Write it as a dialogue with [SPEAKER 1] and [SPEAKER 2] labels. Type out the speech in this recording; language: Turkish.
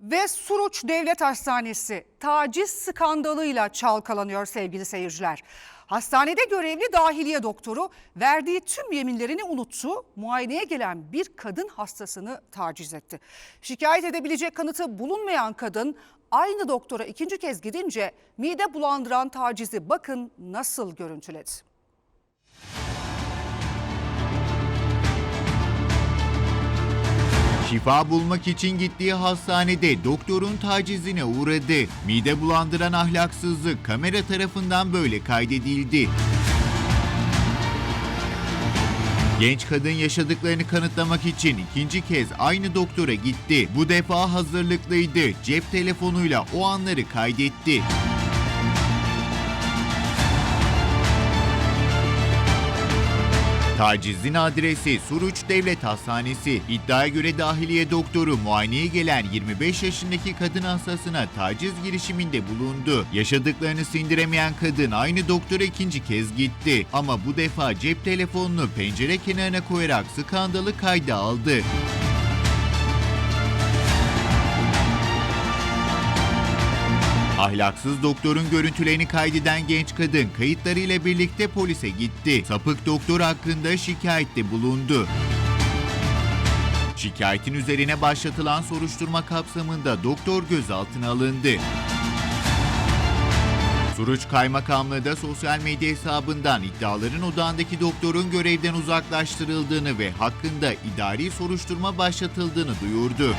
[SPEAKER 1] Ve Suruç Devlet Hastanesi taciz skandalıyla çalkalanıyor sevgili seyirciler. Hastanede görevli dahiliye doktoru verdiği tüm yeminlerini unuttu. Muayeneye gelen bir kadın hastasını taciz etti. Şikayet edebilecek kanıtı bulunmayan kadın aynı doktora ikinci kez gidince mide bulandıran tacizi bakın nasıl görüntüledi.
[SPEAKER 2] Şifa bulmak için gittiği hastanede doktorun tacizine uğradı. Mide bulandıran ahlaksızlık kamera tarafından böyle kaydedildi. Genç kadın yaşadıklarını kanıtlamak için ikinci kez aynı doktora gitti. Bu defa hazırlıklıydı. Cep telefonuyla o anları kaydetti. Tacizin adresi Suruç Devlet Hastanesi. İddiaya göre dahiliye doktoru muayeneye gelen 25 yaşındaki kadın hastasına taciz girişiminde bulundu. Yaşadıklarını sindiremeyen kadın aynı doktora ikinci kez gitti. Ama bu defa cep telefonunu pencere kenarına koyarak skandalı kayda aldı. Ahlaksız doktorun görüntülerini kaydeden genç kadın kayıtlarıyla birlikte polise gitti. Sapık doktor hakkında şikayette bulundu. Şikayetin üzerine başlatılan soruşturma kapsamında doktor gözaltına alındı. Suruç Kaymakamlığı da sosyal medya hesabından iddiaların odağındaki doktorun görevden uzaklaştırıldığını ve hakkında idari soruşturma başlatıldığını duyurdu.